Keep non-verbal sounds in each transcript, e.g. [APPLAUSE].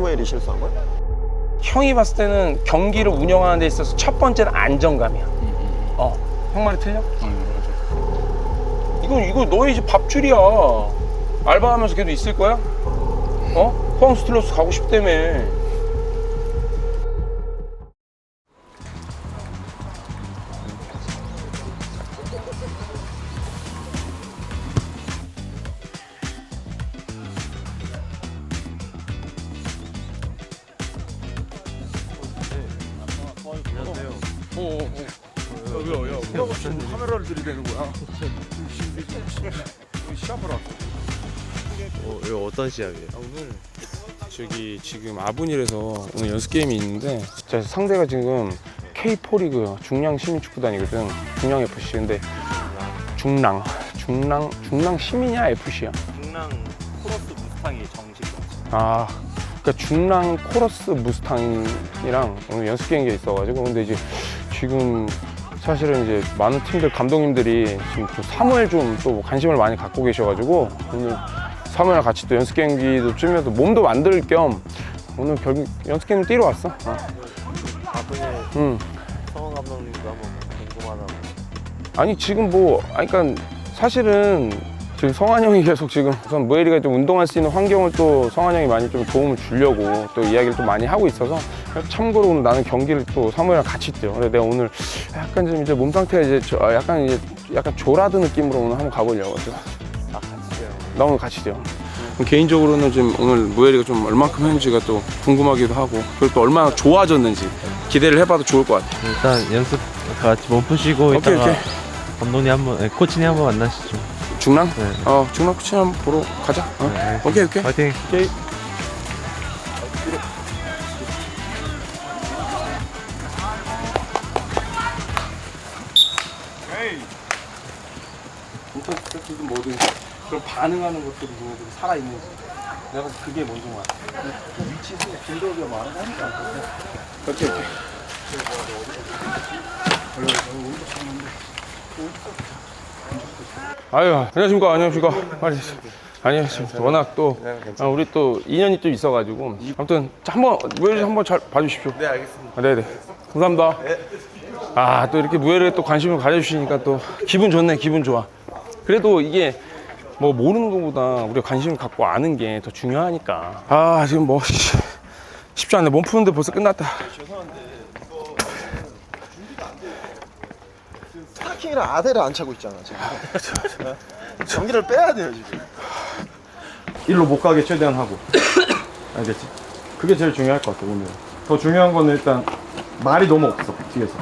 사무엘이 실수한 거야? 형이 봤을 때는 경기를 운영하는 데 있어서 첫 번째는 안정감이야. 어, 형 말이 틀려? 이거 이거 너희 집 밥줄이야. 알바하면서 걔도 있을 거야? 어? 포항 스틸러스 가고 싶다며. 어, 이거 어떤 시합이에요? 오늘 저기 지금 아분일에서 오늘 연습 게임이 있는데 자, 상대가 지금 K4 리그 중량 시민축구단이거든. 중량 FC 근데 중랑 중랑 중랑 시민이야 FC야. 중랑 코러스 무스탕이 정식 아 그러니까 중랑 코러스 무스탕이랑 오늘 연습 게임이 있어가지고 근데 이제 지금 사실은 이제 많은 팀들 감독님들이 지금 또 사무엘 좀 또 관심을 많이 갖고 계셔가지고 오늘 사무엘 같이 또 연습 경기도 뛰면서 몸도 만들 겸 오늘 결국 연습 경기 뛰러 왔어. 어. 아버님 응. 성원 감독님도 한번 궁금하다고 아니 지금 뭐 아니 그러니까 사실은 지금 성환 형이 계속 지금 우선 무에리가 좀 운동할 수 있는 환경을 또 성환 형이 많이 좀 도움을 주려고 또 이야기를 좀 많이 하고 있어서 참고로 오늘 나는 경기를 또 사무엘이랑 같이 뛰어. 그래서 내가 오늘 약간 좀 이제 몸 상태가 이제 저- 아, 약간 이제 약간 조라드 느낌으로 오늘 한번 가보려고. 그래서 아 나 오늘 같이 뛰어. 개인적으로는 지금 오늘 무에리가 좀 얼만큼 했는지가 또 궁금하기도 하고 그리고 또 얼마나 좋아졌는지 기대를 해봐도 좋을 것 같아. 일단 연습 다 같이 몸 푸시고 오케이 이따가 오케이. 감독님 한번 네, 코치님 한번 만나시죠. 중랑? 네. 어 중랑 코치 한번 보러 가자. 어? 네. 오케이 오케이. 파이팅. 오케이. 뭐든 그런 반응하는 것들이 얘네들이 살아있는지. 내가 그게 먼저 것 같아 위치에서 많이 하니까. 오케이 오케이 아유 안녕하십니까. 안녕하십니까. 빨리. 안녕하십니까. 워낙 또 아, 우리 또 인연이 또 있어가지고. 아무튼 자, 한번 무예를 한번 잘 봐주십시오. 네 알겠습니다. 네네. 감사합니다. 아 또 이렇게 무예를 또 관심을 가져주시니까 또 기분 좋네. 기분 좋아. 그래도 이게 뭐 모르는 것보다 우리가 관심을 갖고 아는 게 더 중요하니까. 아 지금 뭐 씨, 쉽지 않네. 몸 푸는데 벌써 끝났다. 스타킹이랑 아대를 안 차고 있잖아 지금. 어? 경기를 빼야 돼요 지금. 일로 못 가게 최대한 하고. 알겠지? 그게 제일 중요할 것 같아 오늘 더 중요한 거는 일단 말이 너무 없어 뒤에서.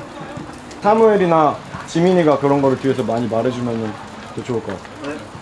사무엘이나 지민이가 그런 거를 뒤에서 많이 말해주면 더 좋을 것 같아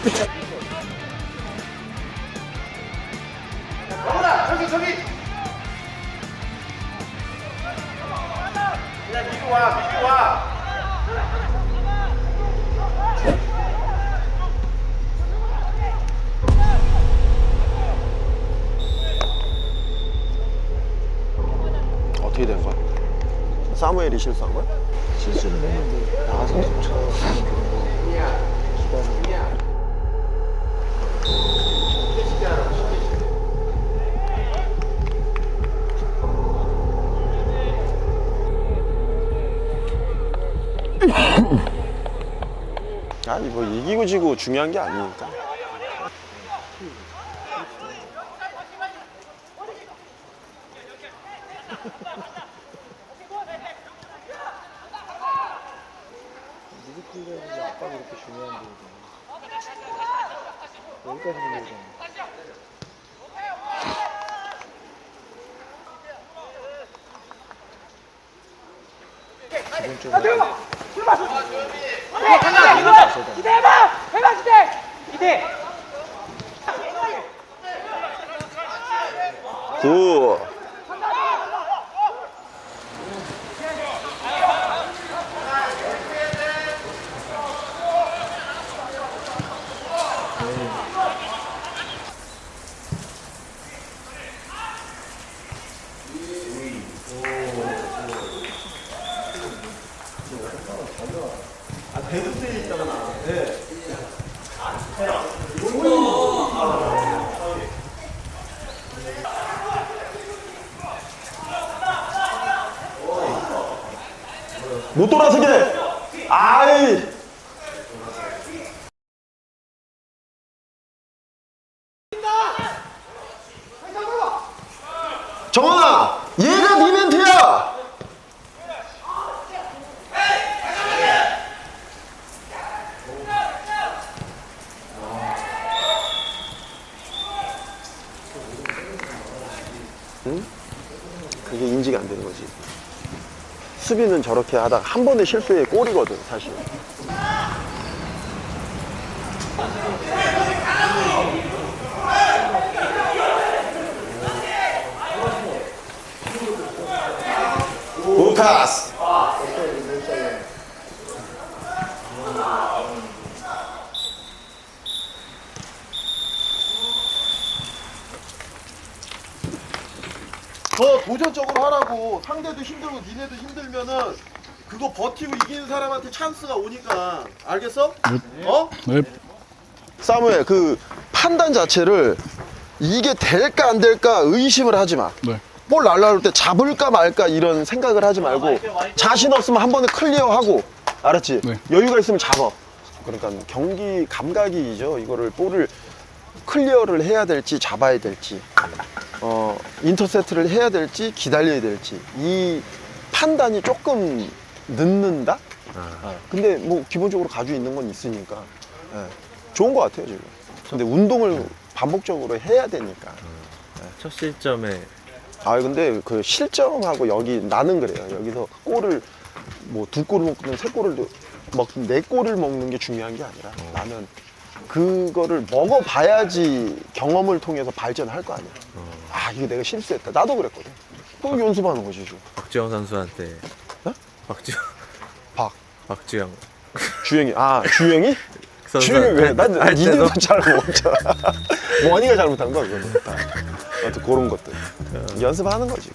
어떻게 실수한 거야? 실수는 했는데 나와서 쳐. 아니 뭐 이기고 지고 중요한 게 아니니까. 미드필더에서 아빠가 이렇게 중요한데 여기까지 들려오잖아. 기본적으로 굿. 못 돌아서게. 아이. 정원아, 얘가 네 멘트야. 응? 그게 인지가 안 되는 거지. 수비는 저렇게 하다가 한 번의 실수에 골이거든 사실. 우카스 더 도전적으로 하라고 상대도 힘들고 니네도 힘들면은 그거 버티고 이기는 사람한테 찬스가 오니까 알겠어? 어? 네. 사무엘 그 판단 자체를 이게 될까 안 될까 의심을 하지 마. 네. 볼 날라올 때 잡을까 말까 이런 생각을 하지 말고 자신 없으면 한 번에 클리어하고 알았지? 네. 여유가 있으면 잡아. 그러니까 경기 감각이죠. 이거를 볼을 클리어를 해야 될지 잡아야 될지 어 인터셉트를 해야 될지 기다려야 될지 이 판단이 조금 늦는다. 어, 근데 뭐 기본적으로 가지고 있는 건 있으니까 예, 좋은 것 같아요 지금. 근데 운동을 반복적으로 해야 되니까. 첫 실점에 아 근데 그 실점하고 여기 나는 그래요. 여기서 골을 뭐 두 골을 먹든 세 골을 먹든 네 골을 먹는 게 중요한 게 아니라 나는 그거를 먹어봐야지 경험을 통해서 발전할 거 아니야. 아 이거 내가 실수했다. 나도 그랬거든. 그거 연습하는 거지 지금. 박주영 선수한테 어? 박주영 박 박주영 주영이 아 주영이? 주영이 왜? 난 때도 잘 모르잖아. 원이가 잘못한 거야 그거는. 다. 아무튼 그런 것들 연습하는 거지.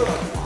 어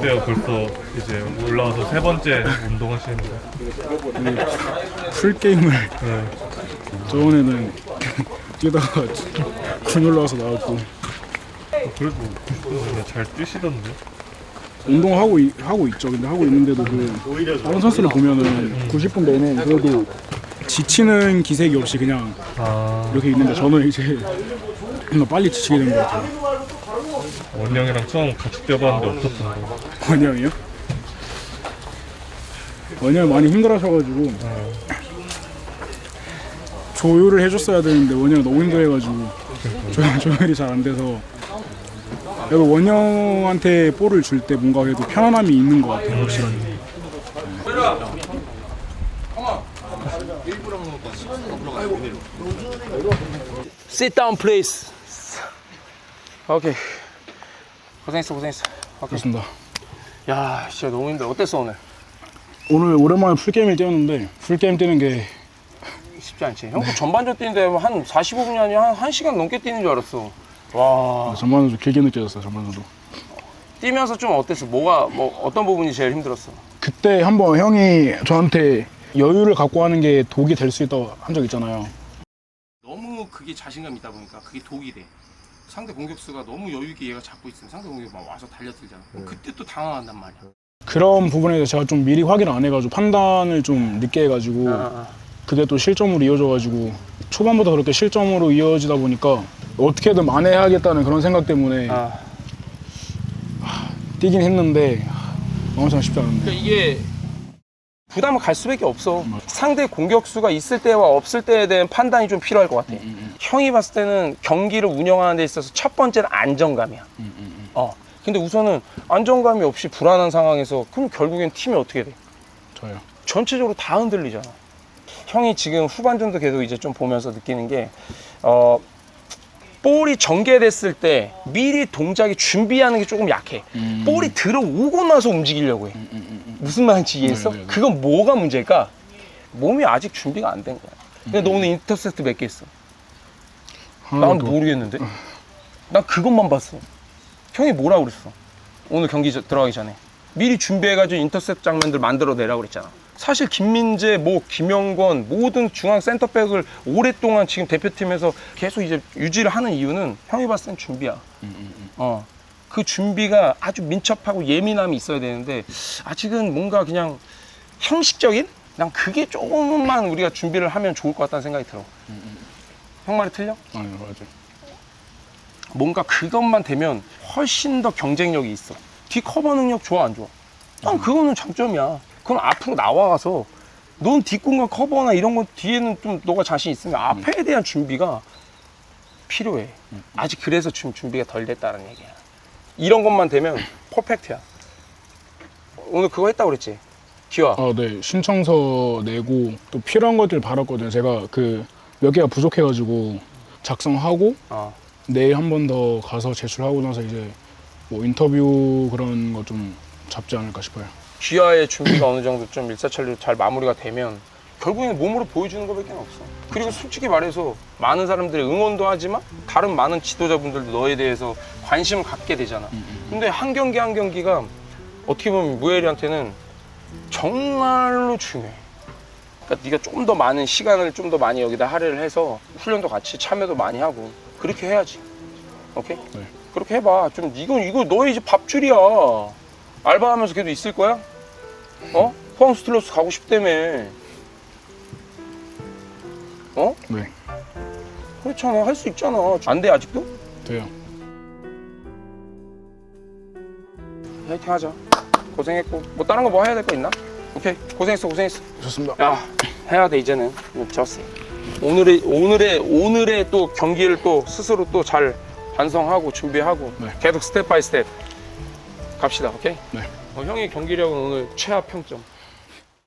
때요? 벌써 이제 올라와서 세 번째 운동하시는 거. 풀게임을 네. 저번에는 뛰다가 군 올라와서 나왔고 그래도 90분이면 잘 뛰시던데. 운동하고 이- 하고 있죠. 근데 하고 있는데도 그 다른 선수를 보면은 90분 내내 그래도 지치는 기색이 없이 그냥 아, 이렇게 있는데 저는 이제 좀 [LAUGHS] 빨리 지치게 된 것 같아요. 원영이랑 처음 같이 뛰어봤는데 어떻던데? 원영이요? 원영이 많이 힘들어하셔가지고 조율을 해줬어야 되는데 원영이 너무 힘들어해가지고 조율, 조율이 잘 안 돼서 그래도 원영한테 볼을 줄 때 뭔가 그래도 편안함이 있는 것 같아요 확실하게 Sit down, please. 오케이. 고생했어, 고생했어. 오케이. 그렇습니다 야, 진짜 너무 힘들어. 어땠어 오늘? 오늘 오랜만에 풀게임을 뛰었는데 풀게임 뛰는 게 쉽지 않지. 형도 전반전 뛰는데 뭐한 45분이 아니라 한 1시간 넘게 뛰는 줄 알았어. 와. 전반적으로 좀 길게 느껴졌어요 전반적으로 뛰면서 좀 어땠어? 뭐가 뭐 어떤 부분이 제일 힘들었어? 그때 한번 형이 저한테 여유를 갖고 하는 게 독이 될 수 있다 한적 있잖아요 너무 그게 자신감 있다 보니까 그게 독이 돼. 상대 공격수가 너무 여유 있게 얘가 잡고 있으면 상대 공격 막 와서 달려들잖아. 그럼 그때 또 당황한단 말이야. 그런 부분에 대해서 제가 좀 미리 확인을 안 해가지고 판단을 좀 늦게 해가지고 아, 그게 또 실점으로 이어져가지고 초반부터 그렇게 실점으로 이어지다 보니까 어떻게든 만회해야겠다는 그런 생각 때문에 아. 뛰긴 했는데 엄청 쉽지 않은데 그러니까 이게 부담을 갈 수밖에 없어. 상대 공격수가 있을 때와 없을 때에 대한 판단이 좀 필요할 것 같아. 형이 봤을 때는 경기를 운영하는 데 있어서 첫 번째는 안정감이야. 어. 근데 우선은 안정감이 없이 불안한 상황에서 그럼 결국엔 팀이 어떻게 돼? 저요 전체적으로 다 흔들리잖아. 형이 지금 후반전도 계속 이제 좀 보면서 느끼는 게, 어, 볼이 전개됐을 때 미리 동작이 준비하는 게 조금 약해. 볼이 들어오고 나서 움직이려고 해. 무슨 말인지 이해했어? 네, 네, 네. 그건 뭐가 문제일까? 몸이 아직 준비가 안 된 거야. 근데 너 오늘 인터셉트 몇 개 했어? 난 하나도 모르겠는데? 난 그것만 봤어. 형이 뭐라 그랬어? 오늘 경기 저- 들어가기 전에. 미리 준비해가지고 인터셉 장면들 만들어 내라고 그랬잖아. 사실 김민재, 뭐 김영권 모든 중앙 센터백을 오랫동안 지금 대표팀에서 계속 이제 유지를 하는 이유는 형이 봤을 땐 준비야. 어. 그 준비가 아주 민첩하고 예민함이 있어야 되는데 아직은 뭔가 그냥 형식적인? 난 그게 조금만 우리가 준비를 하면 좋을 것 같다는 생각이 들어. 형 말이 틀려? 아니 맞아 뭔가 그것만 되면 훨씬 더 경쟁력이 있어. 뒤 커버 능력 좋아 안 좋아? 난 그거는 장점이야. 그럼 앞으로 나와가서 넌 뒷공간 커버나 이런 거 뒤에는 좀 너가 자신 있으면 앞에 대한 준비가 필요해. 아직 그래서 지금 준비가 덜 됐다는 얘기야. 이런 것만 되면 퍼펙트야. 오늘 그거 했다고 그랬지? 기와. 아 네 신청서 내고 또 필요한 것들 받았거든요 제가 그 몇 개가 부족해가지고 작성하고 어. 내일 한 번 더 가서 제출하고 나서 이제 뭐 인터뷰 그런 거 좀 잡지 않을까 싶어요 귀하의 준비가 어느 정도 좀 일사천리로 잘 마무리가 되면 결국에는 몸으로 보여주는 것밖에 없어. 그리고 솔직히 말해서 많은 사람들이 응원도 하지만 다른 많은 지도자분들도 너에 대해서 관심을 갖게 되잖아. 근데 한 경기 한 경기가 어떻게 보면 무엘이한테는 정말로 중요해. 그러니까 네가 좀 더 많은 시간을 좀 더 많이 여기다 할애를 해서 훈련도 같이 참여도 많이 하고 그렇게 해야지. 오케이? 네. 그렇게 해봐. 좀 이건 이거 너의 이제 밥줄이야. 알바하면서 걔도 있을 거야? 어? 포항 스틸러스 가고 싶다며. 어? 네 그렇잖아. 할 수 있잖아. 안 돼, 아직도? 돼요 화이팅 하자. 고생했고. 뭐 다른 거 뭐 해야 될 거 있나? 오케이. 고생했어, 고생했어. 좋습니다 야, 해야 돼, 이제는. 이거 졌어. 오늘의, 오늘의, 오늘의 또 경기를 또 스스로 또 잘 반성하고 준비하고 네. 계속 스텝 바이 스텝 갑시다, 오케이? 네. 어, 형의 경기력은 오늘 최하 평점.